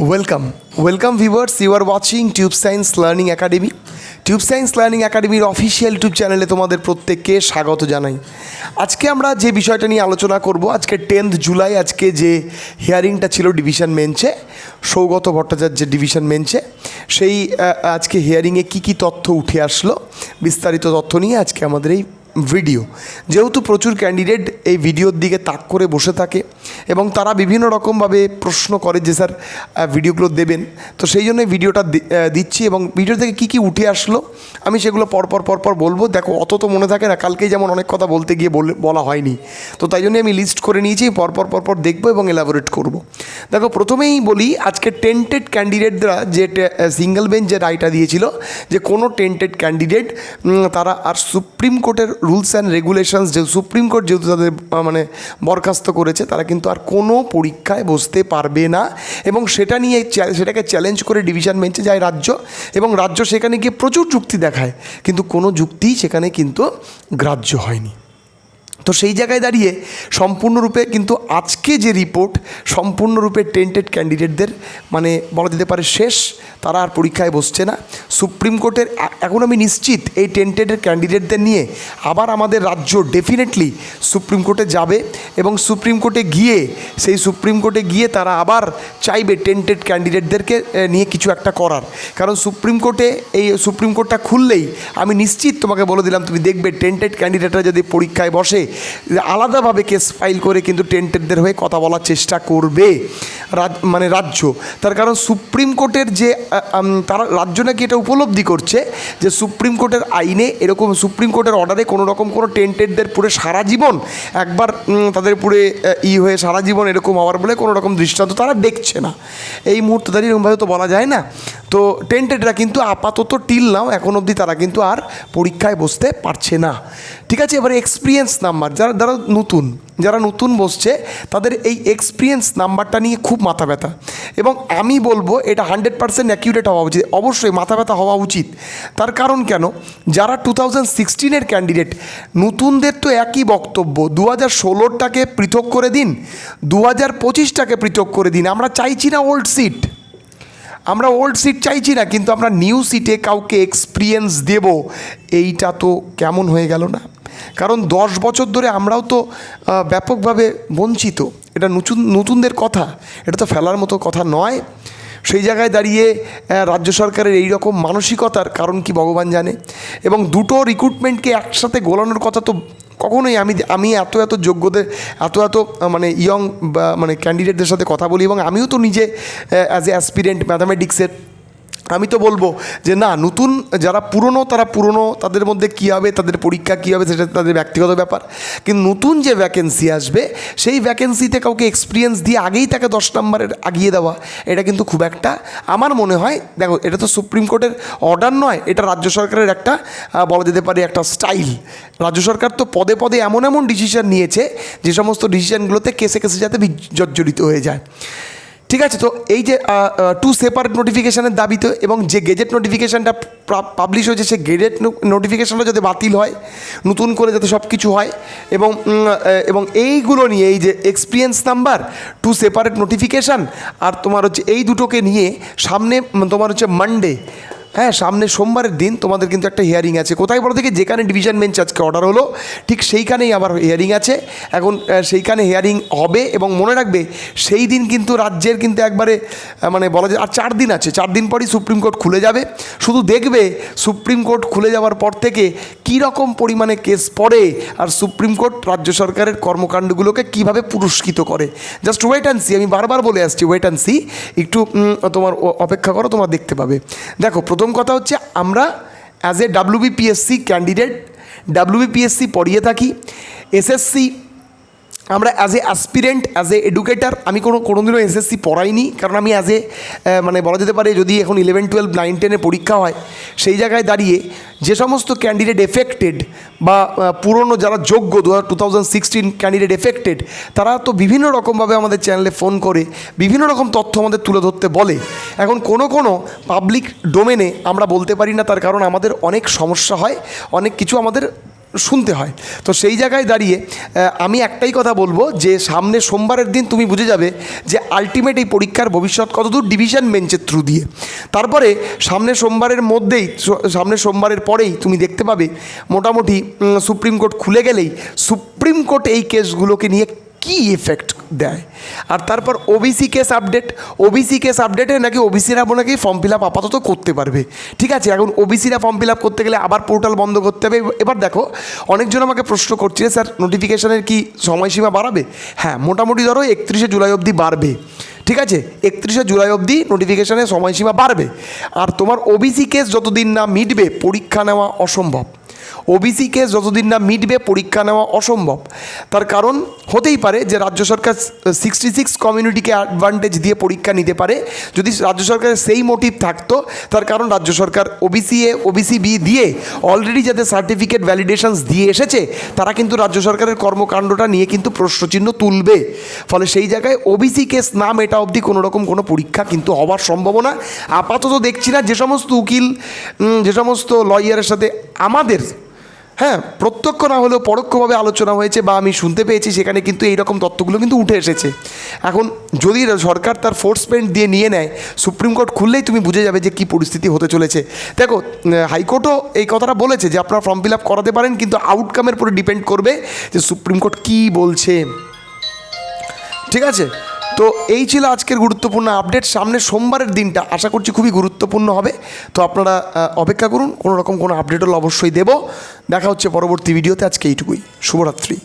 Welcome welcome viewers you are watching tube science learning academy tube science learning একাডেমির official YouTube চ্যানেলে তোমাদের প্রত্যেককে স্বাগত জানাই। আজকে আমরা যে বিষয়টা নিয়ে আলোচনা করব, আজকে টেন্থ জুলাই আজকে যে হিয়ারিংটা ছিল ডিভিশন বেঞ্চে সৌগত ভট্টাচার্যের ডিভিশন বেঞ্চে সেই আজকে হিয়ারিংয়ে কী কী তথ্য উঠে আসলো, বিস্তারিত তথ্য নিয়ে আজকে আমাদের এই ভিডিও যেহেতু প্রচুর ক্যান্ডিডেট এই ভিডিওর দিকে তাক করে বসে থাকে এবং তারা বিভিন্ন রকমভাবে প্রশ্ন করে যে, স্যার ভিডিওগুলো দেবেন? তো সেই জন্য ভিডিওটা দিচ্ছি এবং ভিডিও থেকে কী কী উঠে আসলো আমি সেগুলো পরপর পরপর বলব। দেখো, অত তো মনে থাকে না, কালকেই যেমন অনেক কথা বলতে গিয়ে বলে- হয়নি। তো তাই জন্য আমি লিস্ট করে নিয়েছি পরপর পরপর দেখব এবং এলাবোরেট করব। দেখো, প্রথমেই বলি, আজকে টেন্টেড ক্যান্ডিডেটরা যে সিঙ্গেল বেঞ্চ যে রায়টা দিয়েছিল, যে কোনো টেন্টেড ক্যান্ডিডেট তারা আর সুপ্রিম কোর্টের রুলস অ্যান্ড রেগুলেশনস যে সুপ্রিম কোর্ট যেহেতু তাদের মানে বরখাস্ত করেছে, তারা কিন্তু আর কোনো পরীক্ষায় বসতে পারবে না। এবং সেটা নিয়ে সেটাকে চ্যালেঞ্জ করে ডিভিশন বেঞ্চে যায় রাজ্য, এবং রাজ্য সেখানে গিয়ে প্রচুর যুক্তি দেখায়। কিন্তু কোনো যুক্তিই সেখানে কিন্তু গ্রাহ্য হয়নি। তো সেই জায়গায় দাঁড়িয়ে সম্পূর্ণরূপে কিন্তু আজকে যে রিপোর্ট সম্পূর্ণরূপে টেন্টেড ক্যান্ডিডেটদের মানে বলা যেতে পারে শেষ, তারা আর পরীক্ষায় বসছে না। সুপ্রিম কোর্টের এখন আমি নিশ্চিত এই টেন্টেডের ক্যান্ডিডেটদের নিয়ে আবার আমাদের রাজ্য ডেফিনেটলি সুপ্রিম কোর্টে যাবে এবং সুপ্রিম কোর্টে গিয়ে, সেই সুপ্রিম কোর্টে গিয়ে তারা আবার চাইবে টেন্টেড ক্যান্ডিডেটদেরকে নিয়ে কিছু একটা করার। কারণ সুপ্রিম কোর্টে এই সুপ্রিম কোর্টটা খুললেই আমি নিশ্চিত তোমাকে বলে দিলাম, তুমি দেখবে টেন্টেড ক্যান্ডিডেটরা যদি পরীক্ষায় বসে আলাদাভাবে কেস ফাইল করে কিন্তু টেন্টেডদের হয়ে কথা বলার চেষ্টা করবে মানে রাজ্য। তার কারণ সুপ্রিম কোর্টের যে তারা রাজ্য নাকি এটা উপলব্ধি করছে যে সুপ্রিম কোর্টের আইনে এরকম সুপ্রিম কোর্টের অর্ডারে কোনো রকম কোনো টেন্টেডদের পুরো সারা জীবন একবার তাদের পুরে ই হয়ে সারা জীবন এরকম হওয়ার বলে কোনো রকম দৃষ্টান্ত তারা দেখছে না। এই মুহূর্তে দাঁড়িয়ে এরকমভাবে তো বলা যায় না। তো টেন্টেডরা কিন্তু আপাতত টিল নাও এখন অবধি তারা কিন্তু আর পরীক্ষায় বসতে পারছে না। ঠিক আছে? এবারে এক্সপিরিয়েন্স নাম্বার যারা যারা নতুন যারা নতুন বসছে, তাদের এই এক্সপিরিয়েন্স নাম্বারটা নিয়ে খুব মাথা ব্যথা। এবং আমি বলব, এটা হান্ড্রেড পার্সেন্ট অ্যাকিউরেট হওয়া উচিত। অবশ্যই মাথা ব্যথা হওয়া উচিত। তার কারণ কেন? যারা টু থাউজেন্ড সিক্সটিনের ক্যান্ডিডেট নতুনদের তো একই বক্তব্য দু হাজার ষোলোরটাকে পৃথক করে দিন দু হাজার পঁচিশটাকে পৃথক করে দিন। আমরা চাইছি না ওল্ড সিট আমরা ওল্ড সিট চাইছি না, কিন্তু আমরা নিউ সিটে কাউকে এক্সপিরিয়েন্স দেব, এইটা তো কেমন হয়ে গেল না? কারণ দশ বছর ধরে আমরাও তো ব্যাপকভাবে বঞ্চিত। এটা নতুন, নতুনদের কথা, এটা তো ফেলার মতো কথা নয়। সেই জায়গায় দাঁড়িয়ে রাজ্য সরকারের এই রকম মানসিকতার কারণ কি ভগবান জানে? এবং দুটো রিক্রুটমেন্টকে একসাথে গোলানোর কথা তো কখনোই আমি আমি এত এত যোগ্যদের, এত এত মানে ইয়ং মানে ক্যান্ডিডেটদের সাথে কথা বলি এবং আমিও তো নিজে অ্যাজ এ অ্যাসপিরেন্ট ম্যাথামেটিক্সের আমি তো বলব যে না, নতুন যারা পুরনো, তারা পুরনো, তাদের মধ্যে কী হবে, তাদের পরীক্ষা কী হবে, সেটা তাদের ব্যক্তিগত ব্যাপার। কিন্তু নতুন যে ভ্যাকেন্সি আসবে, সেই ভ্যাকেন্সিতে কাউকে এক্সপিরিয়েন্স দিয়ে আগেই তাকে দশ নম্বরের আগিয়ে দেওয়া, এটা কিন্তু খুব একটা আমার মনে হয়, দেখো, এটা তো সুপ্রিম কোর্টের অর্ডার নয়, এটা রাজ্য সরকারের একটা বলা যেতে পারে একটা স্টাইল রাজ্য সরকার তো পদে পদে এমন এমন ডিসিশন নিয়েছে, যে সমস্ত ডিসিশনগুলোতে কেসে কেসে যাতে জর্জরিত হয়ে যায়। ঠিক আছে? তো এই যে টু সেপারেট নোটিফিকেশানের দাবিতে এবং যে গেজেট নোটিফিকেশানটা পাবলিশ হয়েছে সে গেজেট নোটিফিকেশানটা যাতে বাতিল হয়, নতুন করে যাতে সব কিছু হয়, এবং এবং এইগুলো নিয়ে, এই যে experience number two separate notification আর তোমার হচ্ছে এই দুটোকে নিয়ে সামনে, তোমার হচ্ছে মানডে হ্যাঁ সামনে সোমবারের দিন তোমাদের কিন্তু একটা হিয়ারিং আছে। কোথায় বলো থেকে যেখানে ডিভিশন বেঞ্চ আজকে অর্ডার হলো, ঠিক সেইখানেই আবার হিয়ারিং আছে। এখন সেইখানে হিয়ারিং হবে এবং মনে রাখবে, সেই দিন কিন্তু রাজ্যের কিন্তু একবারে মানে বলা যায়, আর চার দিন আছে। চার দিন পরই সুপ্রিম কোর্ট খুলে যাবে। শুধু দেখবে, সুপ্রিম কোর্ট খুলে যাওয়ার পর থেকে কী রকম পরিমাণে কেস পড়ে, আর সুপ্রিম কোর্ট রাজ্য সরকারের কর্মকাণ্ডগুলোকে কীভাবে পুরস্কৃত করে। জাস্ট ওয়েট অ্যান্ড সি আমি বারবার বলে আসছি ওয়েট অ্যান্ড সি একটু তোমার অপেক্ষা করো, তোমরা দেখতে পাবে। দেখো, প্রথম কথা হচ্ছে আমরা as a WBPSC candidate WBPSC পড়িয়ে থাকি এসএসসি আমরা as a aspirant as a educator আমি কোনো, কোনোদিনও এসএসসি পড়াইনি। কারণ আমি অ্যাজ এ মানে বলা যেতে পারে, যদি এখন ইলেভেন টুয়েলভ নাইন টেনে পরীক্ষা হয়, সেই জায়গায় দাঁড়িয়ে যে সমস্ত ক্যান্ডিডেট এফেক্টেড বা পুরনো যারা যোগ্য দু two thousand sixteen candidate affected তারা তো বিভিন্ন রকমভাবে আমাদের চ্যানেলে ফোন করে, বিভিন্ন রকম তথ্য আমাদের তুলে ধরতে বলে। এখন কোনো কোনো পাবলিক ডোমেনে আমরা বলতে পারি না, তার কারণ আমাদের অনেক সমস্যা হয়, অনেক কিছু আমাদের শুনতে হয়। তো সেই জায়গায় দাঁড়িয়ে আমি একটাই কথা বলব যে সামনে সোমবারের দিন তুমি বুঝে যাবে যে আলটিমেট এই পরীক্ষার ভবিষ্যৎ কতদূর ডিভিশন বেঞ্চের থ্রু দিয়ে। তারপরে সামনে সোমবারের মধ্যেই সামনে সোমবারের পরেই তুমি দেখতে পাবে মোটামুটি সুপ্রিম কোর্ট খুলে গেলেই সুপ্রিম কোর্ট এই কেসগুলোকে নিয়ে কি এফেক্ট দেয়? আর তারপর OBC case update OBC case আপডেটে নাকি ওবিসিরা নাকি ফর্ম ফিল আপ আপাতত করতে পারবে। ঠিক আছে, এখন ওবিসিরা ফর্ম ফিল আপ করতে গেলে আবার পোর্টাল বন্ধ করতে হবে। এবার দেখো, অনেকজন আমাকে প্রশ্ন করছে স্যার নোটিফিকেশনের কি সময়সীমা বাড়াবে? হ্যাঁ মোটামুটি ধরো একত্রিশে জুলাই অবধি বাড়বে। ঠিক আছে, একত্রিশে জুলাই অবধি নোটিফিকেশনের সময়সীমা বাড়বে। আর তোমার ওবিসি কেস যতদিন না মিটবে, পরীক্ষা নেওয়া অসম্ভব। ওবিসি কেস যতদিন না মিটবে পরীক্ষা নেওয়া অসম্ভব। তার কারণ হতেই পারে যে রাজ্য সরকার সিক্সটি সিক্স কমিউনিটিকে অ্যাডভান্টেজ দিয়ে পরীক্ষা নিতে পারে। যদি রাজ্য সরকারের সেই মোটিভ থাকতো, তার কারণ রাজ্য সরকার ওবিসি এ, ওবিসি বি দিয়ে অলরেডি যাদের সার্টিফিকেট ভ্যালিডেশনস দিয়ে এসেছে, তারা কিন্তু রাজ্য সরকারের কর্মকাণ্ডটা নিয়ে কিন্তু প্রশ্নচিহ্ন তুলবে। ফলে সেই জায়গায় ওবিসি কেস নাম এটা অবধি কোনো রকম কোনো পরীক্ষা কিন্তু হওয়ার সম্ভাবনা। আপাতত দেখছি না, যে সমস্ত উকিল যে সমস্ত লয়ারের সাথে আমাদের হ্যাঁ প্রত্যক্ষ না হলেও পরোক্ষভাবে আলোচনা হয়েছে বা আমি শুনতে পেয়েছি, সেখানে কিন্তু এই রকম তত্ত্বগুলো কিন্তু উঠে এসেছে। এখন যদি সরকার তার ফোর্সমেন্ট দিয়ে নিয়ে নেয়, সুপ্রিম কোর্ট খুললেই তুমি বুঝে যাবে যে কী পরিস্থিতি হতে চলেছে। দেখো হাইকোর্টও এই কথাটা বলেছে যে আপনারা ফর্ম ফিল আপ করাতে পারেন, কিন্তু আউটকামের উপরে ডিপেন্ড করবে যে সুপ্রিম কোর্ট কী বলছে। ঠিক আছে? তো এই ছিল আজকের গুরুত্বপূর্ণ আপডেট সামনে সোমবারের দিনটা আশা করছি খুবই গুরুত্বপূর্ণ হবে। তো আপনারা অপেক্ষা করুন, কোনো রকম কোনো আপডেট হলে অবশ্যই দেব। দেখা হচ্ছে পরবর্তী ভিডিওতে আজকে এইটুকুই। শুভরাত্রি।